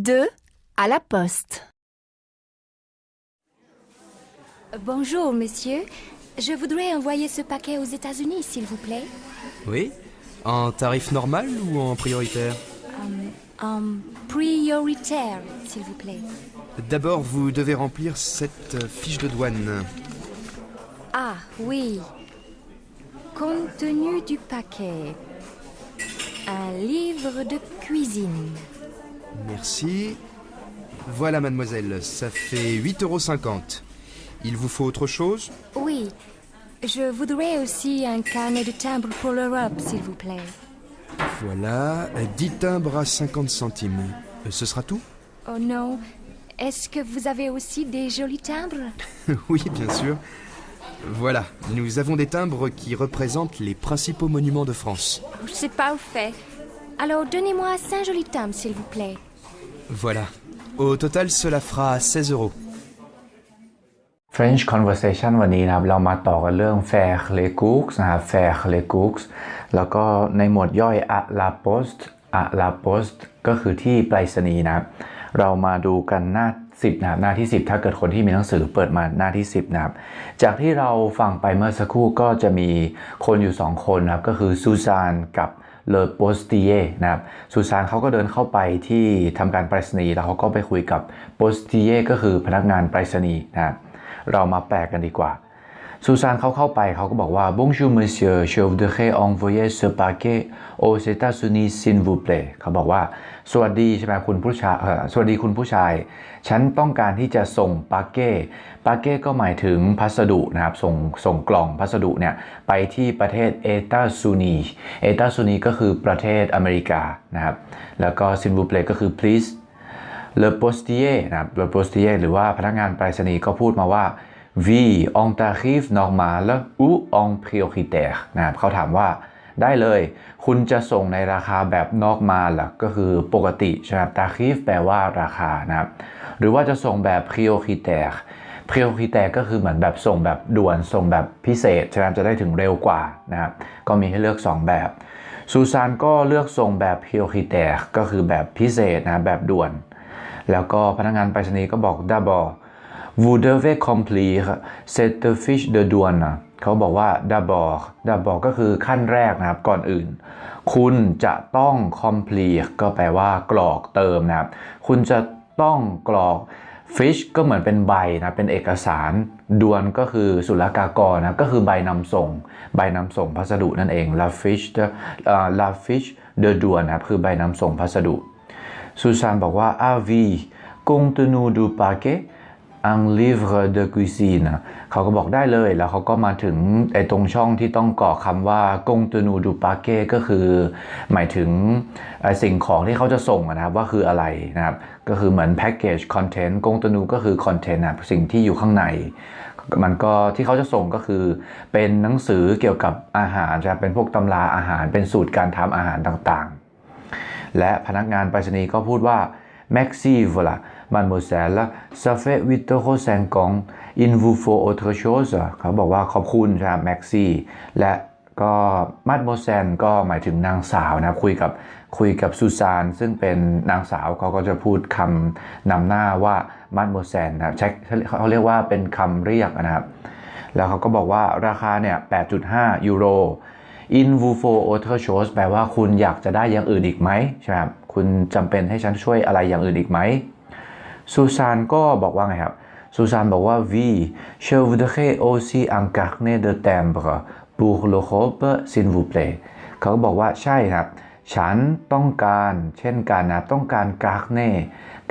2. À la poste. Bonjour, monsieur. Je voudrais envoyer ce paquet aux États-Unis, s'il vous plaît. Oui En tarif normal ou en prioritaire? En prioritaire, s'il vous plaît. D'abord, vous devez remplir cette euh, fiche de douane. Ah, oui. Contenu du paquet. Un livre de cuisine. Merci. Voilà, mademoiselle, ça fait 8,50 euros. Il vous faut autre chose? Oui. Je voudrais aussi un carnet de timbres pour l'Europe, s'il vous plaît. Voilà, 10 timbres à 50 centimes. Euh, Ce sera tout? Oh non. Est-ce que vous avez aussi des jolis timbres? Oui, bien sûr. Voilà, nous avons des timbres qui représentent les principaux monuments de France. C'est parfait. Alors donnez-moi cinq jolis timbres, s'il vous plaît. Voilà. Au total, cela fera 16 euros. French Conversation วันนี้นะครับ เรามาต่อกันเรื่อง Faire les courses นะครับ Faire les courses แล้วก็ในหมวดย่อย à la poste à la poste ก็คือที่ไปรษณีย์นะครับ เรามาดูกันหน้า 10 นะครับ หน้าที่ 10 ถ้าเกิดคนที่มีหนังสือเปิดมาหน้าที่ 10 นะครับ จากที่เราฟังไปเมื่อสักครู่ก็จะมีคนอยู่ 2 คนนะครับ ก็คือซูซานกับ เลอโปสติเยนะครับสุสานเขาก็เดินเข้าไปที่ทำการไปรษณีย์แล้วเขาก็ไปคุยกับโปสติเยก็คือพนักงานไปรษณีย์นะครับเรามาแปลกันดีกว่า ซูซานเขาเข้าไปเขาก็บอกว่า Bonjour monsieur je voudrais envoyer ce paquet aux États-Unis s'il vous plaît เขาบอกว่า สวัสดีใช่ไหมคุณผู้ชายสวัสดีคุณผู้ชาย ฉันต้องการที่จะส่งปาเก้ปาเก้ก็หมายถึงพัสดุนะครับ ส่งส่งกล่องพัสดุเนี่ย ไปที่ประเทศเอตาซูนีเอตาซูนีก็คือประเทศอเมริกานะครับ แล้วก็ s'il vous plaît ก็คือ please เลอโปสติเยนะครับเลอโปสติเยหรือว่าพนักงานไปรษณีย์ก็พูดมาว่า vi en tarif normal ou en prioritaire นะครับเขาถามว่าได้เลย คุณจะส่งในราคาแบบ normal ก็คือปกติใช่ไหม tarif แปลว่าราคานะครับ หรือว่าจะส่งแบบ prioritaire prioritaire ก็คือเหมือนแบบส่งแบบด่วนส่งแบบพิเศษใช่ไหมจะได้ถึงเร็วกว่านะครับก็มีให้เลือก 2 แบบ ซูซานก็เลือกส่งแบบ prioritaire ก็คือแบบพิเศษนะแบบด่วน แล้วก็พนักงานไปรษณีย์ก็บอก d'abord vous devez remplir cette fiche de douane เขาบอกว่า d'abord d'abord ก็คือขั้นแรกนะครับ ก่อนอื่น คุณจะต้อง complete ก็แปลว่ากรอกเติมนะครับ คุณจะต้องกรอก fish ก็เหมือนเป็นใบนะเป็นเอกสารดวนก็คือศุลกากรนะก็คือใบนำส่ง ใบนำส่งพัสดุนั่นเอง la fiche de เอ่อ la fiche de d o u a n นะครับคือใบนำส่งพัสดุซูซานบอกว่า avi contenu du paquet un livre de cuisine เขาก็บอกได้เลยแล้วเขาก็มาถึงไอ้ตรงช่องที่ต้องกรอกคำว่า contenu du paquet ก็คือ หมายถึงไอ้สิ่งของที่เขาจะส่งนะครับว่าคืออะไรนะครับ ก็คือเหมือน package content contenu ก็คือ content นะสิ่งที่อยู่ข้างใน มันก็ที่เขาจะส่งก็คือ เป็นหนังสือเกี่ยวกับอาหารจะเป็นพวกตำราอาหารเป็นสูตรการทำอาหารต่างๆ และพนักงานไปรษณีย์ก็พูดว่า Merci voilà mademoiselle ça fait 8 euros 50 il vous faut autre chose เขาบอกว่าขอบคุณครับ Maxi และก็ mademoiselle ก็หมายถึงนางสาวนะคุยกับคุยกับซูซานซึ่งเป็นนางสาวเขาก็จะพูดคำนำหน้าว่า mademoiselle นะใช้เขาเรียกว่าเป็นคำเรียกนะครับ แล้วเขาก็บอกว่าราคาเนี่ย 8.5 ยูโร in v u f o other chose แปลว่าคุณอยากจะได้อย่างอื่นอีกไหมใช่ไหมคุณจำเป็นให้ฉันช่วยอะไรอย่างอื่นอีกไหม ซูซานก็บอกว่าไงครับ ซูซานบอกว่า oui je voudrais aussi un carnet de timbre pour l'Europe s'il vous plaît เขาบอกว่าใช่ครับ ฉันต้องการเช่นกันนะต้องการ carnet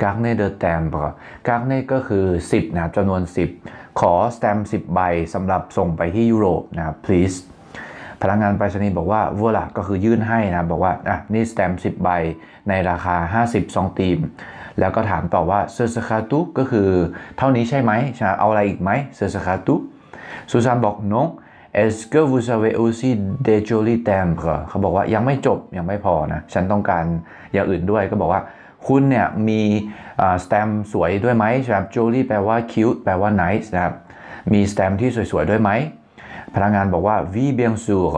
carnet de timbre carnet ก็คือ 10นะจำนวน 10 ขอสแตมป์10 ใบสำหรับส่งไปที่ยุโรปนะ please พนักงานไปรษณีย์บอกว่าวัวละก็คือยื่นให้นะ บอกว่า อะ นี่สแตมป์10 ใบ ในราคา 50 ซองตีม แล้วก็ถามต่อว่าเซอร์สคาตุก็คือเท่านี้ใช่ไหมใช่เอาอะไรอีกไหมเซอร์สคาตุซูซานบอก non est-ce que vous avez aussi des jolis timbres เขาบอกว่ายังไม่จบยังไม่พอนะ ฉันต้องการอย่างอื่นด้วยก็บอกว่าคุณเนี่ยมีสแตมสวยด้วยไหมใช่ไหม jolly แปลว่า cute แปลว่า nice นะครับ มีสแตมที่สวยๆด้วยไหม พนักงานบอกว่า oui bien sûr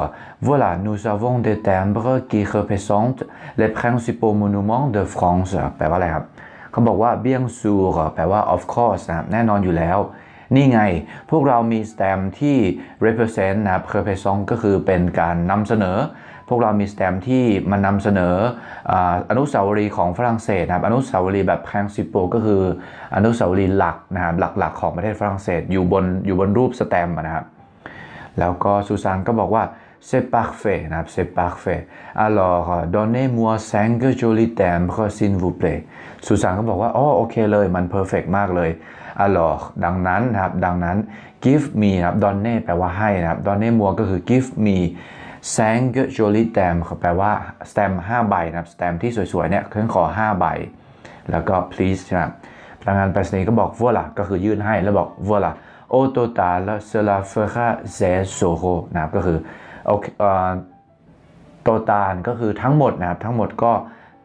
voilà nous avons des timbres qui représentent les principaux monuments de France แปลว่าอะไรครับเขาบอกว่า bien sûr แปลว่า of course นะแน่นอนอยู่แล้วนี่ไง พวกเรามี stem ที่ represent นะ represent ก็คือเป็นการนำเสนอ พวกเรามี stem ที่มันนำเสนอออนุสาวรีย์ของฝรั่งเศสนะครับ อนุสาวรีย์แบบ principal ก็คืออนุสาวรีย์หลักนะครับหลักๆ ของประเทศฝรั่งเศสอยู่บนอยู่บนรูป stem อะนะครับ แล้วก็ซูซานก็บอกว่า c'est parfait นะครับ c'est parfait alors donnez-moi cinq jolis timbres s'il vous plaît ซูซานก็บอกว่าอ๋อโอเคเลยมัน perfect มากเลย alors ดังนั้นนะครับดังนั้น give me นะครับ donne แปลว่าให้นะครับ donnez-moi ก็คือ give me cinq jolis timbres แปลว่า stamp 5ใบนะครับ stamp ที่สวยๆเนี่ยเครื่องขอ5ใบ แล้วก็ please นะครับพนักงานไปรษณีย์ก็บอก voilà ก็คือยื่นให้แล้วบอก voilà au total cela fera 16 euros นะครับก็คือโอเคเอ่อโตตานก็คือทั้งหมดนะครับทั้งหมดก็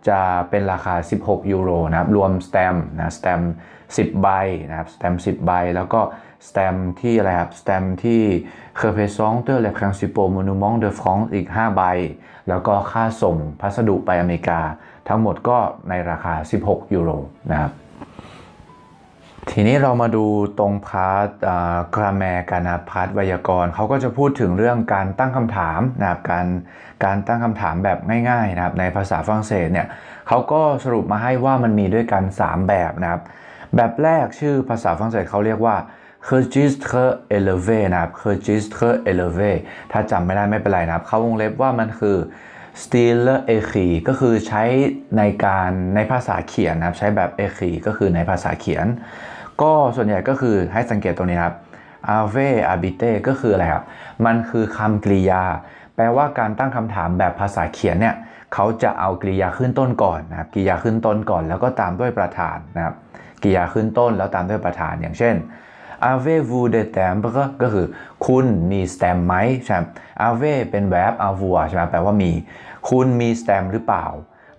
จะเป็นราคา 16 ยูโรนะครับรวมสแตมป์นะสแตมป์10 ใบนะครับสแตมป์10 ใบ แล้วก็สแตมป์ที่อะไรครับสแตมป์ที่ représente les principaux monuments de France อีก 5 ใบ แล้วก็ค่าส่งพัสดุไปอเมริกา ทั้งหมดก็ในราคา 16 ยูโรนะครับ ทีนี้เรามาดูตรงพาร์ทกราแมกันนะพาร์ทไวยากรณ์เขาก็จะพูดถึงเรื่องการตั้งคำถามนะครับการการตั้งคำถามแบบง่ายๆนะครับในภาษาฝรั่งเศสเนี่ยเขาก็สรุปมาให้ว่ามันมีด้วยกัน 3 แบบนะครับ แบบแรกชื่อภาษาฝรั่งเศสเขาเรียกว่า registre élevé นะครับ registre élevé ถ้าจำไม่ได้ไม่เป็นไรนะครับ เขาวงเล็บว่ามันคือ style e c r i ก็คือใช้ในการในภาษาเขียนนะครับ ใช้แบบ e c r i ก็คือในภาษาเขียน ก็ส่วนใหญ่ก็คือให้สังเกตตรงนี้ครับ ave abite ก็คืออะไรครับ มันคือคำกริยา แปลว่าการตั้งคำถามแบบภาษาเขียนเนี่ยเขาจะเอากริยาขึ้นต้นก่อนนะครับกริยาขึ้นต้นก่อน แล้วก็ตามด้วยประธานนะครับกริยาขึ้นต้นแล้วตามด้วยประธานอย่างเช่น avez-vous des timbres ก็คือคุณมี stamp ไหมใช่ไหม ave เป็น verb avoir ใช่ไหมแปลว่ามี คุณมี stamp หรือเปล่า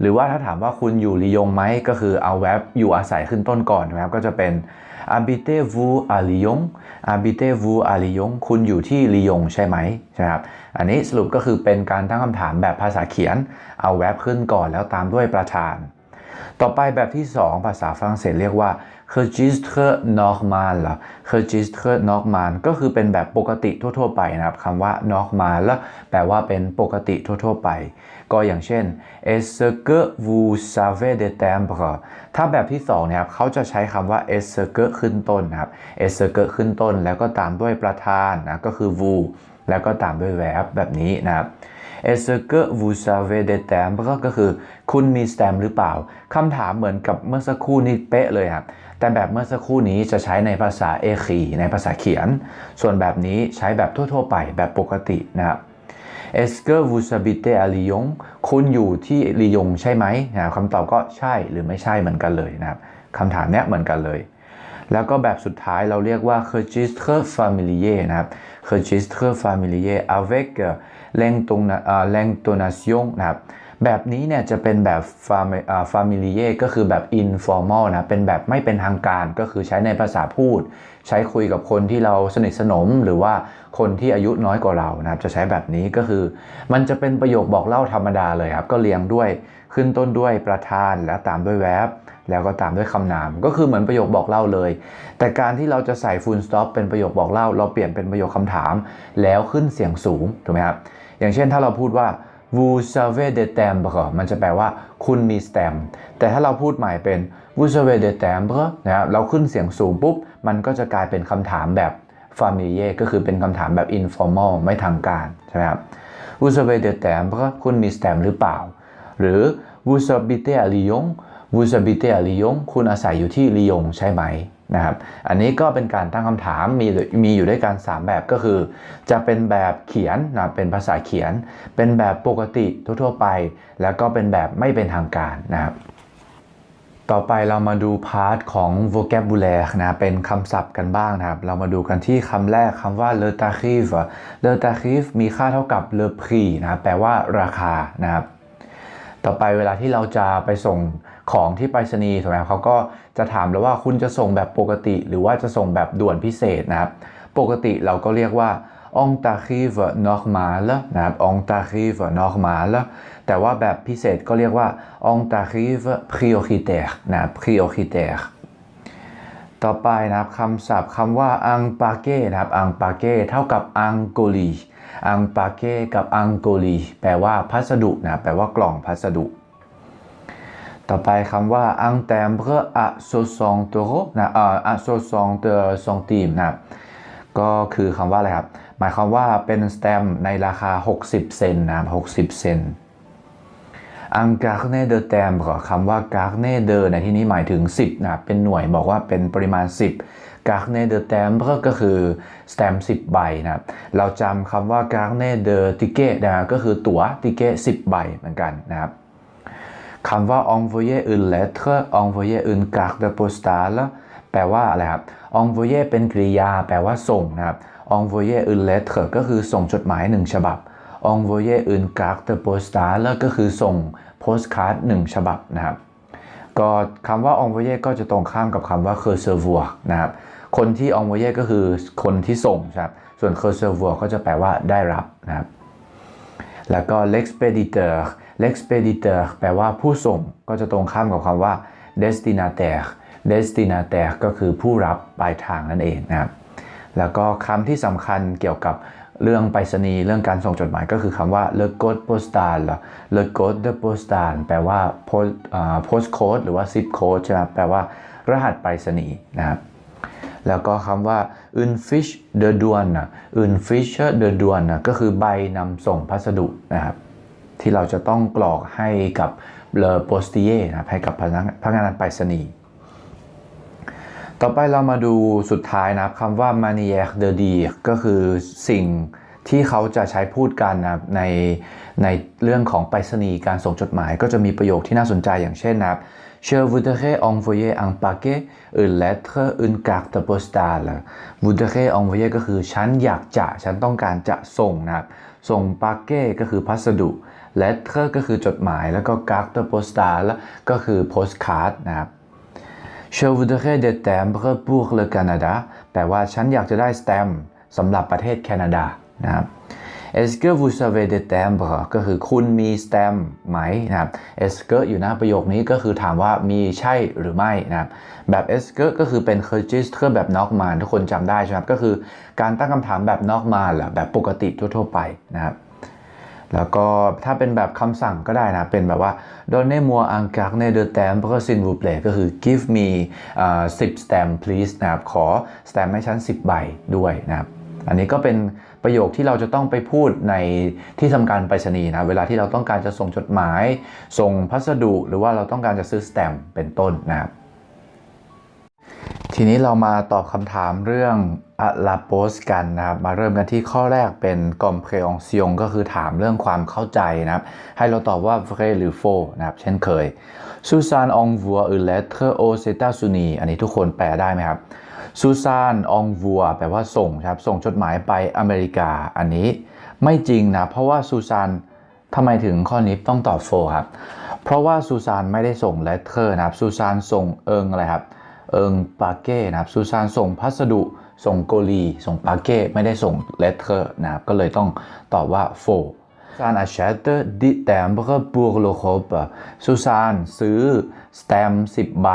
หรือว่าถ้าถามว่าคุณอยู่ลียงไหมก็คือเอา verb อยู่อาศัยขึ้นต้นก่อนนะครับก็จะเป็น habitez-vous à Lyon habitez-vous à Lyon คุณอยู่ที่ลียงใช่ไหมใช่ครับอันนี้สรุปก็คือเป็นการตั้งคำถามแบบภาษาเขียน เอา verb ขึ้นก่อนแล้วตามด้วยประธาน ต่อไปแบบที่ 2 ภาษาฝรั่งเศสเรียกว่า registre normal ล่ะ registre normal ก็คือเป็นแบบปกติทั่ว ๆ ไปนะครับคำว่า normal แล้วแปลว่าเป็นปกติทั่ว ๆ ไป ก็อย่างเช่น est-ce que vous savez de timbre ถ้าแบบที่2เนี่ยครับเขาจะใช้คำว่า est-ce que ขึ้นต้นนะครับ est-ce que ขึ้นต้น แล้วก็ตามด้วยประธานนะก็คือ vous แล้วก็ตามด้วย verb แบบนี้นะครับ Est-ce que vous savez des timbres ก็คือคุณมี stamp หรือเปล่าคำถามเหมือนกับเมื่อสักครู่นี้เป๊ะเลยครับ แต่แบบเมื่อสักครู่นี้จะใช้ในภาษาเอคีในภาษาเขียน ส่วนแบบนี้ใช้แบบทั่ว ๆ ไปแบบปกตินะครับ เอสเกอร์วูซาบิเตอาลียงคุณอยู่ที่ลียงใช่ไหมนะครับคำตอบก็ใช่หรือไม่ใช่เหมือนกันเลยนะครับคำถามเนี้ยเหมือนกันเลย แล้วก็แบบสุดท้ายเราเรียกว่า registre familier นะครับ registre familier avec l'intonation นะครับ แบบนี้เนี่ยจะเป็นแบบ familier ก็คือแบบ informal นะ เป็นแบบไม่เป็นทางการก็คือใช้ในภาษาพูด ใช้คุยกับคนที่เราสนิทสนม หรือว่าคนที่อายุน้อยกว่าเรานะครับจะใช้แบบนี้ก็คือ มันจะเป็นประโยคบอกเล่าธรรมดาเลยครับ ก็เรียงด้วยขึ้นต้นด้วยประธานแล้วตามด้วย verb แล้วก็ตามด้วยคำนาม ก็คือเหมือนประโยคบอกเล่าเลย แต่การที่เราจะใส่ full stop เป็นประโยคบอกเล่า เราเปลี่ยนเป็นประโยคคำถาม แล้วขึ้นเสียงสูงถูกไหมครับอย่างเช่นถ้าเราพูดว่า vous savez des timbres มันจะแปลว่าคุณมี stamp แต่ถ้าเราพูดใหม่เป็น vous savez des timbres นะครับเราขึ้นเสียงสูงปุ๊บ มันก็จะกลายเป็นคำถามแบบ familier ก็คือเป็นคำถามแบบ informal ไม่ทางการใช่ไหมครับ vous savez des timbres คุณมี stamp หรือเปล่า หรือ vous habitez à Lyon vous habitez à Lyon คุณอาศัยอยู่ที่ลียงใช่ไหม นะครับ อันนี้ก็เป็นการตั้งคำถามมีมีอยู่ด้วยกัน 3 แบบก็คือ จะเป็นแบบเขียนนะเป็นภาษาเขียน เป็นแบบปกติทั่วๆไป แล้วก็เป็นแบบไม่เป็นทางการนะครับต่อไปเรามาดูพาร์ทของ vocabulaire นะ เป็นคำศัพท์กันบ้างนะครับ เรามาดูกันที่คำแรกคำว่า le tarif le tarif มีค่าเท่ากับ le prix นะ แปลว่าราคานะครับ ต่อไปเวลาที่เราจะไปส่ง ของที่ไปรษณีย์ถูกไหมครับเขาก็จะถามแล้วว่าคุณจะส่งแบบปกติ หรือว่าจะส่งแบบด่วนพิเศษนะครับ ปกติเราก็เรียกว่า on t'arrive normal นะครับ on t'arrive normal แต่ว่าแบบพิเศษก็เรียกว่า on t'arrive prioritaire นะครับ prioritaire ต่อไปนะครับคำศัพท์คำว่า un paquet นะครับ un paquet เท่ากับ un colis un paquet กับ un colis แปลว่าพัสดุนะแปลว่ากล่องพัสดุ ต่อไปคำว่า un timbre à 60 euros นะเอ่อ à 60 centimes นะครับก็คือคำว่าอะไรครับ หมายความว่าเป็นสแตมในราคา 60 เซนนะครับ60 เซนต์ un carnet de timbre คำว่า carnet de ในที่นี้หมายถึง 10นะเป็นหน่วยบอกว่าเป็นปริมาณ 10 carnet de timbre ก็คือสแตม10 ใบนะเราจำคำว่า carnet de ticket นะก็คือตั๋ว ticket 10 ใบเหมือนกันนะครับ คำว่า envoyer une lettre envoyer une carte postale แปลว่าอะไรครับ envoyer เป็นกริยา แปลว่าส่งนะครับ envoyer une lettre ก็คือส่งจดหมายหนึ่งฉบับ envoyer une carte postale ก็คือส่งโพสการ์ดหนึ่งฉบับนะครับ ก็คำว่า envoyer ก็จะตรงข้ามกับคำว่า recevoir นะครับ คนที่ envoyer ก็คือคนที่ส่งครับ ส่วน recevoir ก็จะแปลว่าได้รับนะครับ แล้วก็ l'expéditeur l'expéditeur แปลว่าผู้ส่งก็จะตรงข้ามกับคำว่า destinataire destinataire ก็คือผู้รับปลายทางนั่นเองนะครับแล้วก็คำที่สำคัญเกี่ยวกับเรื่องไปรษณีย์เรื่องการส่งจดหมายก็คือคำว่า le code postal le code de postal แปลว่า post อ่า post code หรือว่า zip code ใช่ไหมแปลว่ารหัสไปรษณีย์นะครับแล้วก็คำว่า unfiche de douane unfiche de douane ก็คือใบนำส่งพัสดุนะครับ ที่เราจะต้องกรอกให้กับ le postier นะครับให้กับพนักพนักงานไปรษณีย์ต่อไปเรามาดูสุดท้ายนะครับคำว่า manière de dire ก็คือสิ่งที่เขาจะใช้พูดกันนะครับในในเรื่องของไปรษณีย์การส่งจดหมายก็จะมีประโยคที่น่าสนใจอย่างเช่นนะครับ Je voudrais envoyer un paquet une lettre une carte postale voudrais envoyer ก็คือฉันอยากจะ ฉันต้องการจะส่งนะครับ ส่ง paquet ก็คือพัสดุ lettre ก็คือจดหมายแล้วก็ carte postale ก็คือ postcard นะครับ Je voudrais des timbres pour le Canada แปลว่าฉันอยากจะได้สแตมป์สำหรับประเทศแคนาดานะครับ Est-ce que vous savez des timbres ก็คือคุณมีสแตมป์ไหมนะครับ Est-ce que อยู่หน้าประโยคนี้ก็คือถามว่ามีใช่หรือไม่นะครับแบบ Est-ce que ก็คือเป็น register แบบ normal ทุกคนจำได้ใช่ไหมครับก็คือการตั้งคำถามแบบ normal แหละแบบปกติทั่วๆไปนะครับ แล้วก็ถ้าเป็นแบบคำสั่งก็ได้นะ เป็นแบบว่า donnez-moi un carnet de timbres s'il vous plaît ก็คือ give me อ่า10 stamp please นะครับ ขอ stamp ให้ฉัน 10 ใบด้วยนะครับอันนี้ก็เป็นประโยคที่เราจะต้องไปพูดในที่ทำการไปรษณีย์นะเวลาที่เราต้องการจะส่งจดหมาย ส่งพัสดุ หรือว่าเราต้องการจะซื้อสแตมป์เป็นต้นนะครับทีนี้เรามาตอบคำถามเรื่อง a la poste กันนะครับมาเริ่มกันที่ข้อแรกเป็น compréhension ก็คือถามเรื่องความเข้าใจนะครับ ให้เราตอบว่า vrai หรือ faux นะครับ เช่นเคย Susan envoie une lettre aux États-Unis อันนี้ทุกคนแปลได้ไหมครับ Susan envoie แปลว่าส่งครับส่งจดหมายไปอเมริกาอันนี้ไม่จริงนะ เพราะว่า Susan ทำไมถึงข้อนี้ต้องตอบ faux ครับ เพราะว่า Susan ไม่ได้ส่ง letter นะครับ Susan ส่งเอิงอะไรครับเอิงปาเก้นะครับซูซานส่งพัสดุ ส่งโกลี ส่งปาเก้ไม่ได้ส่งเลตเตอร์นะครับก็เลยต้องตอบว่า f o ซาน achète des timbres pour l'Europe ซูซานซื้อสแตมป์10ใบ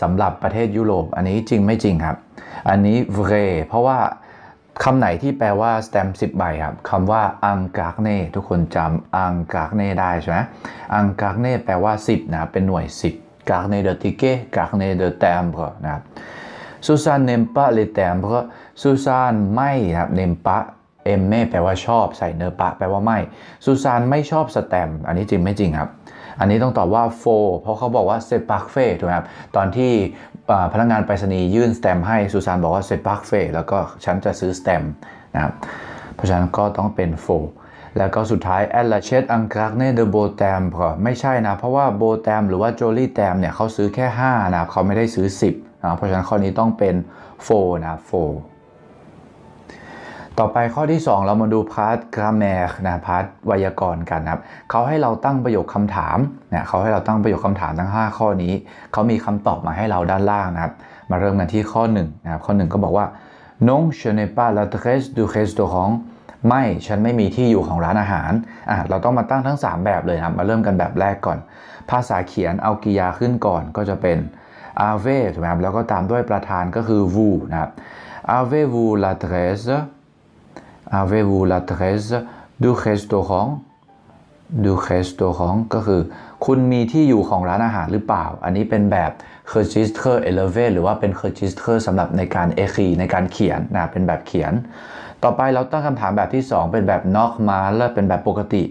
สำหรับประเทศยุโรป อันนี้จริงไม่จริงครับ อันนี้ vrai เพราะว่าคำไหนที่แปลว่าสแตมป์10ใบครับคำว่าอังกากเน่ทุกคนจำอังกากเน่ได้ใช่ไหมอังกากเน่แปลว่า 10 นะเป็นหน่วย 10 carnet de ticket carnet de timbre นะครับ Susan n'aime pas les timbres Susan ไม่ครับ n'aime pas aimer แปลว่าชอบใส่เนปะแปลว่าไม่ Susan ไม่ชอบสแตมอันนี้จริงไม่จริงครับ อันนี้ต้องตอบว่า faux เพราะเขาบอกว่า c'est parfait ถูกไหมครับตอนที่พนักงานไปรษณีย์ยื่นสแตมให้ซูซานบอกว่า c'est parfait แล้วก็ฉันจะซื้อสแตมนะครับเพราะฉะนั้นก็ต้องเป็น faux แล้วก็สุดท้าย elle achète un carnet de beau timbre ไม่ใช่นะ เพราะว่า beau timbre หรือว่า jolly timbre เนี่ยเขาซื้อแค่ 5 นะเขาไม่ได้ซื้อ 10 นะเพราะฉะนั้นข้อนี้ต้องเป็น faux นะ faux ต่อไปข้อที่ 2 เรามาดูพาร์ท grammar นะพาร์ทไวยากรณ์กันนะครับเขาให้เราตั้งประโยคคำถามเนี่ยเขาให้เราตั้งประโยคคำถามทั้ง 5 ข้อนี้เขามีคำตอบมาให้เราด้านล่างนะครับ มาเริ่มกันที่ข้อ1นะครับข้อ 1 ก็บอกว่า non je n'ai pas l'adresse du restaurant ไม่ฉันไม่มีที่อยู่ของร้านอาหารอะเราต้องมาตั้งทั้ง 3 แบบเลยนะมาเริ่มกันแบบแรกก่อน ภาษาเขียนเอากริยาขึ้นก่อนก็จะเป็น ave ถูกไหมครับแล้วก็ตามด้วยประธานก็คือ vous นะครับ avez-vous l'adresse avez-vous l'adresse du restaurant du restaurant ก็คือ คุณมีที่อยู่ของร้านอาหารหรือเปล่า อันนี้เป็นแบบ register elevate หรือว่าเป็น register สำหรับในการ e c r i ในการเขียนนะเป็นแบบเขียน ต่อไปเราตั้งคำถามแบบที่ 2 เป็นแบบ normal และเป็นแบบปกติ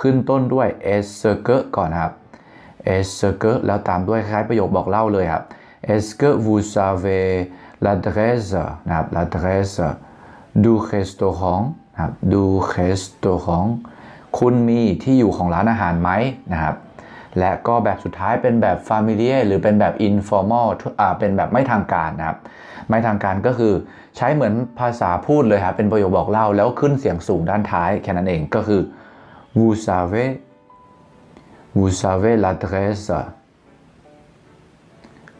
ขึ้นต้นด้วย est-ce que ก่อนนะครับ est-ce que แล้วตามด้วยคล้ายประโยคบอกเล่าเลยครับ est-ce que vous savez l'adresse นะครับ l'adresse du restaurant นะครับ du restaurant คุณมีที่อยู่ของร้านอาหารไหมนะครับและก็แบบสุดท้ายเป็นแบบ familiar หรือเป็นแบบ informal อ่าเป็นแบบไม่ทางการนะครับ ไม่ทางการก็คือใช้เหมือนภาษาพูดเลยครับเป็นประโยคบอกเล่าแล้วขึ้นเสียงสูงด้านท้ายแค่นั้นเองก็คือ vous savez vous savez l'adresse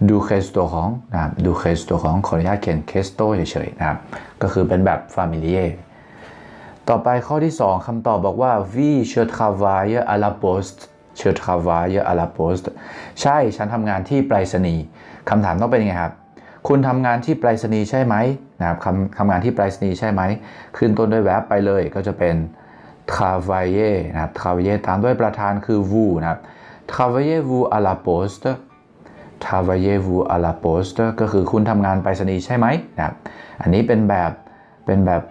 du restaurant นะครับ du restaurant ขออนุญาตเขียน resto เฉยๆนะครับ ก็คือเป็นแบบ familiar ต่อไปข้อที่ 2คำตอบบอกว่า oui je travaille à la poste je travaille à la poste ใช่ ฉันทำงานที่ไปรษณีย์คำถามต้องเป็นยังไงครับ คุณทำงานที่ไปรษณีย์ใช่ไหมนะครับคำทำงานที่ไปรษณีย์ใช่ไหม ขึ้นต้นด้วย verb ไปเลยก็จะเป็น travailler นะครับ travailler ตามด้วยประธานคือ vous นะครับ travaillez-vous à la poste travaillez-vous à la poste ก็คือคุณทำงานไปรษณีย์ใช่ไหมนะครับ อันนี้เป็นแบบเป็นแบบ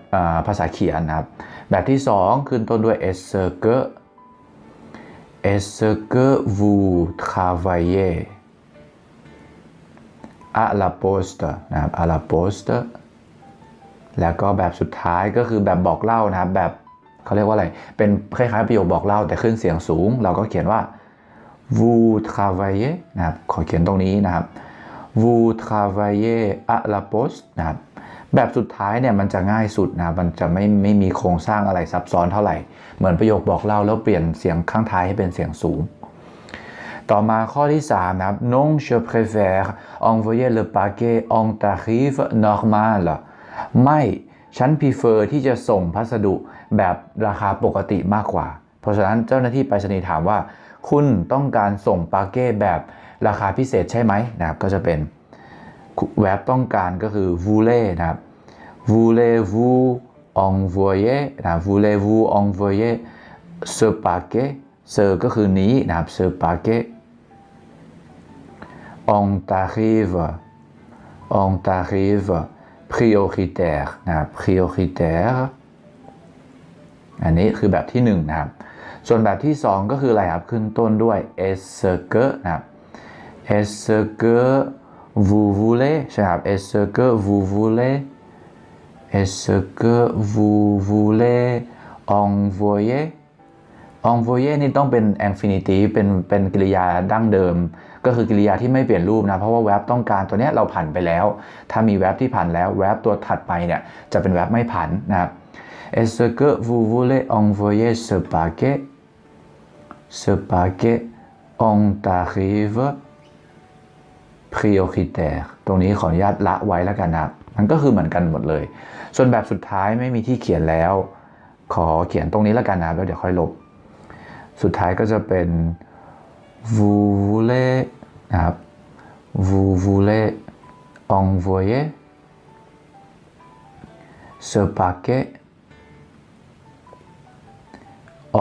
ภาษาเขียนนะครับ แบบที่ 2 ขึ้นต้นด้วย est-ce que est-ce que vous travaillez à la poste นะครับ à la poste แล้วก็แบบสุดท้ายก็คือแบบบอกเล่านะครับแบบ เขาเรียกว่าอะไร เป็นคล้ายๆประโยคบอกเล่าแต่ขึ้นเสียงสูง เราก็เขียนว่า vous travaillez นะครับ ขอเขียนตรงนี้นะครับ vous travaillez à la poste นะครับ แบบสุดท้ายเนี่ยมันจะง่ายสุดนะมันจะไม่ไม่มีโครงสร้างอะไรซับซ้อนเท่าไหร่ เหมือนประโยคบอกเล่าแล้วเปลี่ยนเสียงข้างท้ายให้เป็นเสียงสูง ต่อมาข้อที่ 3 นะครับ non je préfère envoyer le paquet en tarif normal ไม่ ฉัน prefer ที่จะส่งพัสดุ แบบราคาปกติมากกว่า เพราะฉะนั้นเจ้าหน้าที่ไปรษณีย์ถามว่า คุณต้องการส่งปาเก้แบบราคาพิเศษใช่ไหมนะครับก็จะเป็นแวบต้องการก็คือ voulez นะครับ voulez-vous envoyer นะ voulez-vous envoyer ce paquet ce ก็คือนี้นะครับ ce paquet en tarif en tarif prioritaire นะครับ prioritaire อันนี้คือแบบที่1นะครับ ส่วนแบบที่ 2 ก็คืออะไรครับ ขึ้นต้นด้วย est-ce que นะครับ est-ce que vous voulez ใช่ครับ est-ce que vous voulez est-ce que vous voulez envoyer envoyer นี่ต้องเป็น infinitive เป็นเป็นกริยาดั้งเดิม ก็คือกริยาที่ไม่เปลี่ยนรูปนะ เพราะว่า verb ต้องการตัวนี้เราผันไปแล้ว ถ้ามี verb ที่ผันแล้ว verb ตัวถัดไปเนี่ยจะเป็น verb ไม่ผันนะครับ Est-ce que vous voulez envoyer ce paquet ce paquet en tarif prioritaire ตรงนี้ขออนุญาตละไว้แล้วกันนะมันก็คือเหมือนกันหมดเลย ส่วนแบบสุดท้ายไม่มีที่เขียนแล้ว ขอเขียนตรงนี้แล้วกันนะแล้วเดี๋ยวค่อยลบ สุดท้ายก็จะเป็น vous voulez นะครับ vous voulez envoyer ce paquet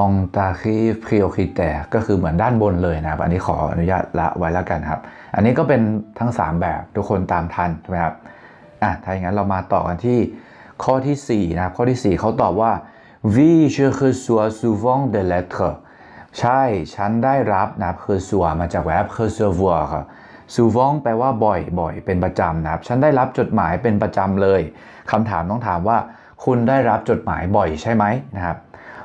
en tarif prioritaire ก็คือเหมือนด้านบนเลยนะครับ อันนี้ขออนุญาตละไว้แล้วกันครับ อันนี้ก็เป็นทั้ง 3 แบบทุกคนตามทันใช่ไหมครับอะถ้าอย่างนั้นเรามาต่อกันที่ข้อที่4นะครับข้อที่ 4 เขาตอบว่า oui je reçois souvent des lettres ใช่ฉันได้รับนะครับ reçoit มาจาก verb recevoir ครับ souvent แปลว่าบ่อยบ่อยเป็นประจำนะครับ ฉันได้รับจดหมายเป็นประจำเลยคำถามต้องถามว่า คุณได้รับจดหมายบ่อยใช่ไหมนะครับ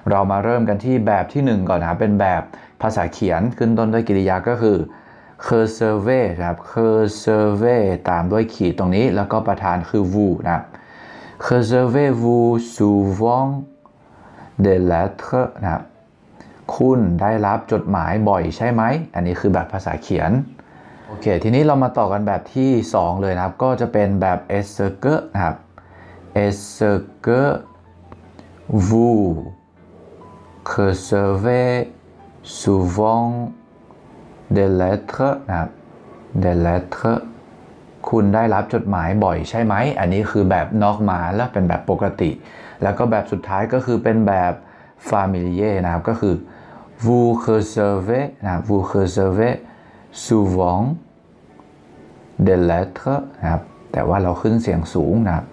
เรามาเริ่มกันที่แบบที่ 1 ก่อนนะครับ เป็นแบบภาษาเขียนขึ้นต้นด้วยกริยาก็คือ c e r s e r v e นะครับ c e r s e r v e ตามด้วยขีดตรงนี้ แล้วก็ประธานคือ vous นะครับ c e r s e r v e vous souvent des lettres นะครับคุณได้รับจดหมายบ่อยใช่ไหม อันนี้คือแบบภาษาเขียน โอเค ทีนี้เรามาต่อกันแบบที่ 2 เลยนะครับ ก็จะเป็นแบบ est-ce que นะครับ est-ce que vous recevez souvent des lettres นะครับ des lettres คุณได้รับจดหมายบ่อยใช่ไหม อันนี้คือแบบนอกมาแล้วเป็นแบบปกติ แล้วก็แบบสุดท้ายก็คือเป็นแบบ familier นะครับ ก็คือ vous recevez นะครับ vous recevez souvent des lettres นะครับ แต่ว่าเราขึ้นเสียงสูงนะครับ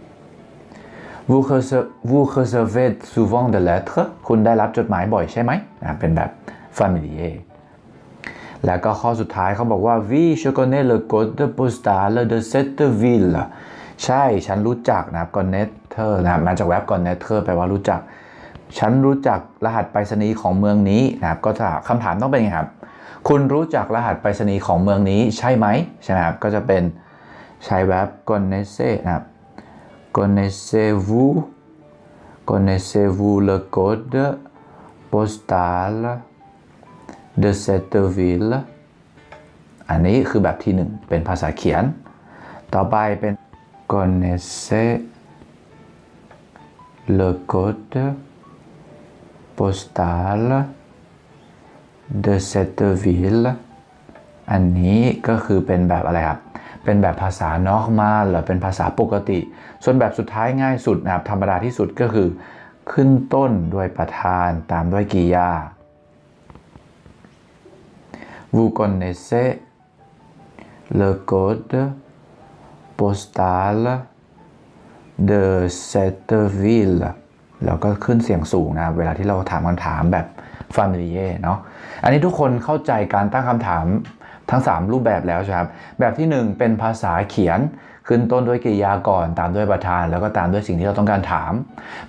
vous recevez vous recevez souvent des lettres คุณได้รับจดหมายบ่อยใช่ไหมนะเป็นแบบ familier แล้วก็ข้อสุดท้ายเขาบอกว่า oui je connais le code postal de cette ville ใช่ฉันรู้จักนะครับ connaître นะครับมาจากแว็บ connaître แปลว่ารู้จัก ฉันรู้จักรหัสไปรษณีย์ของเมืองนี้นะครับ ก็จะคำถามต้องเป็นไงครับ คุณรู้จักรหัสไปรษณีย์ของเมืองนี้ใช่ไหมใช่ไหมครับ ก็จะเป็นใช้แว็บ connaissez นะครับ connaissez-vous connaissez-vous le code postal de cette ville อันนี้คือแบบที่หนึ่งเป็นภาษาเขียน ต่อไปเป็น connaissez le code postal de cette ville อันนี้ก็คือเป็นแบบอะไรครับ เป็นแบบภาษานอกมาหรือเป็นภาษาปกติ ส่วนแบบสุดท้ายง่ายสุดนะครับธรรมดาที่สุดก็คือ ขึ้นต้นด้วยประธานตามด้วยกริยา Vous connaissez le code postal de cette ville แล้วก็ขึ้นเสียงสูงนะเวลาที่เราถามคำถามแบบ familiar เนาะ อันนี้ทุกคนเข้าใจการตั้งคำถาม ทั้ง 3 รูปแบบแล้วใช่ไหมครับ แบบที่ 1 เป็นภาษาเขียน ขึ้นต้นด้วยกริยาก่อน ตามด้วยประธาน แล้วก็ตามด้วยสิ่งที่เราต้องการถาม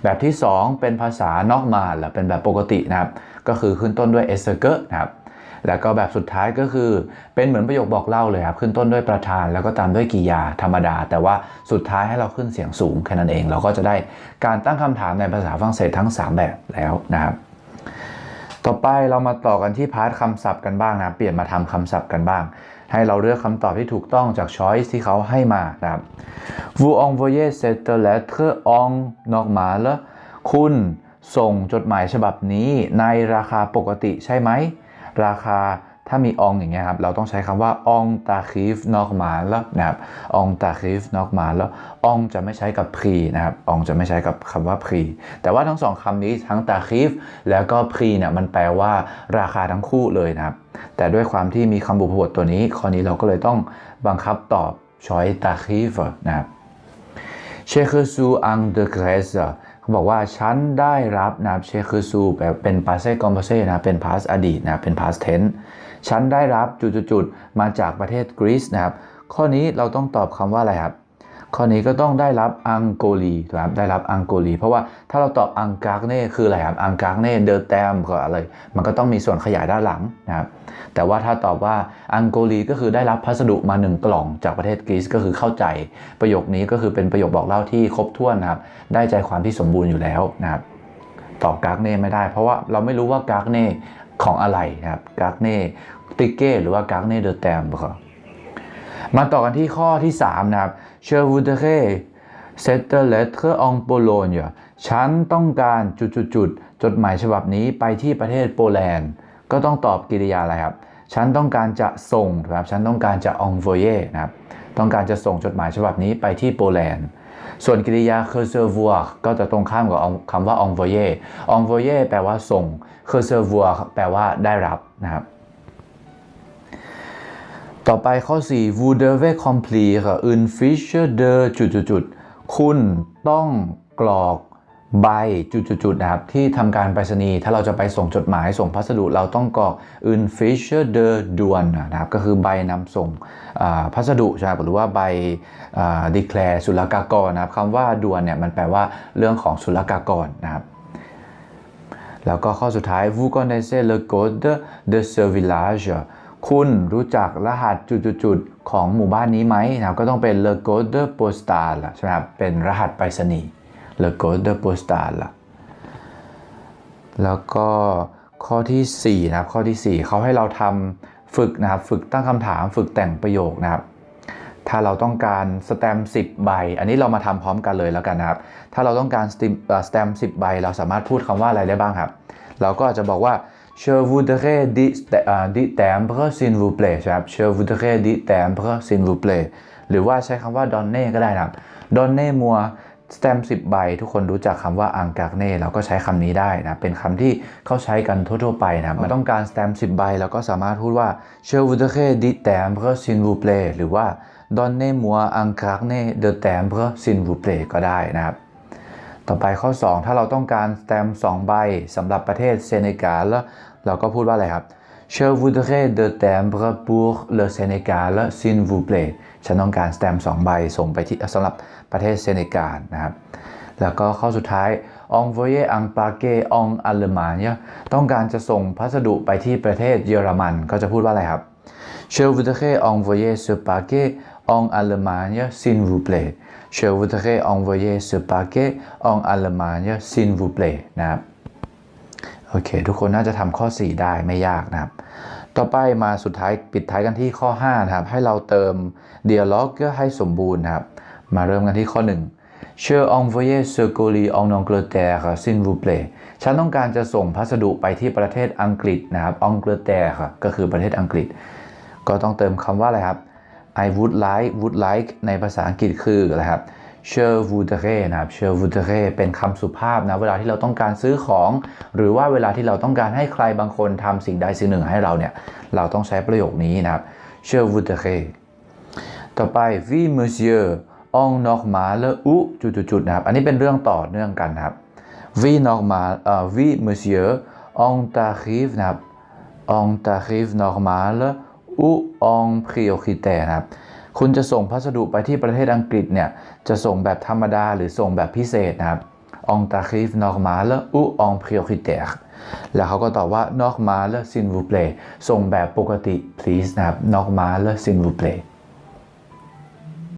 แบบที่ 2 เป็นภาษานอกมาหรือเป็นแบบปกตินะครับ ก็คือขึ้นต้นด้วย e s e r นะครับแล้วก็แบบสุดท้ายก็คือเป็นเหมือนประโยคบอกเล่าเลยครับขึ้นต้นด้วยประธาน แล้วก็ตามด้วยกริยาธรรมดา แต่ว่าสุดท้ายให้เราขึ้นเสียงสูงแค่นั้นเอง เราก็จะได้การตั้งคำถามในภาษาฝรั่งเศสทั้ง 3 แบบแล้วนะครับ ต่อไปเรามาต่อกันที่พาร์ทคำศัพท์กันบ้างนะเปลี่ยนมาทำคำศัพท์กันบ้าง ให้เราเลือกคำตอบที่ถูกต้องจากช้อยส์ที่เขาให้มานะครับ Vous envoyez cette lettre en normal คุณส่งจดหมายฉบับนี้ในราคาปกติใช่ไหม ราคา ถ้ามีองอย่างเงี้ยครับ เราต้องใช้คำว่า on tarif normal นะครับ on tarif normal แล้ว on จะไม่ใช้กับ pre นะครับ on จะไม่ใช้กับคำว่า pre แต่ว่าทั้งสองคำนี้ทั้ง tarif แล้วก็ pre เนี่ยมันแปลว่าราคาทั้งคู่เลยนะครับ แต่ด้วยความที่มีคำบุพบทตัวนี้ ข้อนี้เราก็เลยต้องบังคับตอบ choice tarif นะครับเชคือซูอังเดเกรสเขาบอกว่าฉันได้รับนะครับเชคือซูแปลเป็นพาเซกอมพาเซนะเป็นพาสอดีตนะเป็นพาสเทน ฉันได้รับจุดๆมาจากประเทศกรีซนะครับ ข้อนี้เราต้องตอบคำว่าอะไรครับ ข้อนี้ก็ต้องได้รับอังโกลีครับได้รับอังโกลี เพราะว่าถ้าเราตอบอังกากเน่คืออะไรครับอังกากเน่เดอแตมก็อะไร มันก็ต้องมีส่วนขยายด้านหลังนะครับ แต่ว่าถ้าตอบว่าอังโกลีก็คือได้รับพัสดุมาหนึ่งกล่องจากประเทศกรีซก็คือเข้าใจ ประโยคนี้ก็คือเป็นประโยคบอกเล่าที่ครบถ้วนนะครับ ได้ใจความที่สมบูรณ์อยู่แล้วนะครับตอบกากเน่ไม่ได้ เพราะว่าเราไม่รู้ว่ากากเน่ของอะไรนะครับกากเน่ ติเก้หรือว่ากากเนเดอแตมครับมาต่อกันที่ข้อที่ 3 นะครับ Je voudrais cette lettre en Pologne ฉันต้องการจุดๆๆจดหมายฉบับนี้ไปที่ประเทศโปแลนด์ ก็ต้องตอบกริยาอะไรครับ ฉันต้องการจะส่งนะครับฉันต้องการจะ envoyer นะครับต้องการจะส่งจดหมายฉบับนี้ไปที่โปแลนด์ ส่วนกริยา recevoir ก็จะตรงข้ามกับคำว่า envoyer envoyer แปลว่าส่ง recevoir แปลว่าได้รับนะครับ ต่อไปข้อ 4 vous devez remplir une fiche de จุดๆๆคุณต้องกรอกใบจุดๆๆนะครับที่ทำการไปรษณีย์ถ้าเราจะไปส่งจดหมายส่งพัสดุเราต้องกรอก une fiche de douane นะครับก็คือใบนำส่งพัสดุใช่ไหมหรือว่าใบ declare ศุลกากรนะครับคำว่าด่วนเนี่ยมันแปลว่าเรื่องของศุลกากรนะครับแล้วก็ข้อสุดท้าย vous connaissez le code de ce village คุณรู้จักรหัสจุดๆของหมู่บ้านนี้ไหมนะก็ต้องเป็น le code postal ใช่ไหมครับ เป็นรหัสไปรษณีย์ le code postal แล้วก็ข้อที่4นะครับข้อที่ 4 เขาให้เราทำฝึกนะครับ ฝึกตั้งคำถาม ฝึกแต่งประโยคนะครับ ถ้าเราต้องการสแตมป์10 ใบ อันนี้เรามาทำพร้อมกันเลยแล้วกันนะครับ ถ้าเราต้องการสแตมป์10 ใบ เราสามารถพูดคำว่าอะไรได้บ้างครับ เราก็อาจจะบอกว่า je voudrais dix dix timbres s'il vous plaît ใช่ไหมครับ je voudrais dix timbres s'il vous plaît หรือว่าใช้คำว่า donner ก็ได้นะครับ donner moi สแตมป์10ใบ ทุกคนรู้จักคำว่าอังกาเน่เราก็ใช้คำนี้ได้นะ เป็นคำที่เขาใช้กันทั่วๆไปนะมันต้องการสแตมป์10ใบเราก็สามารถพูดว่า je voudrais dix timbres s'il vous plaît หรือว่า donnez moi un carnet de timbres s'il vous plaît ก็ได้นะครับ ต่อไปข้อ 2 ถ้าเราต้องการสแตมป์2ใบสำหรับประเทศเซเนกัลเราก็พูดว่าอะไรครับ Je voudrais de timbres pour le Sénégal s'il vous plaît ฉันต้องการสแตมป์2ใบส่งไปที่สำหรับประเทศเซเนกัลนะครับ แล้วก็ข้อสุดท้าย envoyer un paquet en Allemagne ต้องการจะส่งพัสดุไปที่ประเทศเยอรมัน ก็จะพูดว่าอะไรครับ Je voudrais envoyer ce paquet en Allemagne s'il vous plaît Je voudrais envoyer ce paquet en Allemagne s'il vous plaît นะครับโอเค ทุกคนน่าจะทำข้อ 4 ได้ไม่ยากนะครับ ต่อไปมาสุดท้ายปิดท้ายกันที่ข้อ 5 นะครับ ให้เราเติม dialogue ให้สมบูรณ์นะครับ มาเริ่มกันที่ข้อ 1 Je envoyer ce colis en Angleterre s'il vous plaît ฉันต้องการจะส่งพัสดุไปที่ประเทศอังกฤษนะครับ Angleterre ก็คือประเทศอังกฤษ ก็ต้องเติมคำว่าอะไรครับ I would like would like ในภาษาอังกฤษคืออะไรครับ je voudrais นะครับ je voudrais เป็นคำสุภาพนะเวลาที่เราต้องการซื้อของ หรือว่าเวลาที่เราต้องการให้ใครบางคนทำสิ่งใดสิ่งหนึ่งให้เราเนี่ย เราต้องใช้ประโยคนี้นะครับ je voudrais ต่อไป oui monsieur on normal u จุดๆนะครับ อันนี้เป็นเรื่องต่อเนื่องกันนะครับ oui normal เอ่อ oui monsieur on t a r i v e นะครับ on t a r i v e normal อุอองพรีโอคิเตครับ คุณจะส่งพัสดุไปที่ประเทศอังกฤษเนี่ย จะส่งแบบธรรมดาหรือส่งแบบพิเศษนะครับ en tarif normal ou en prioritaire แล้วเขาก็ตอบว่า normal s'il vous plaît ส่งแบบปกติ please นะครับ normal s'il vous plaît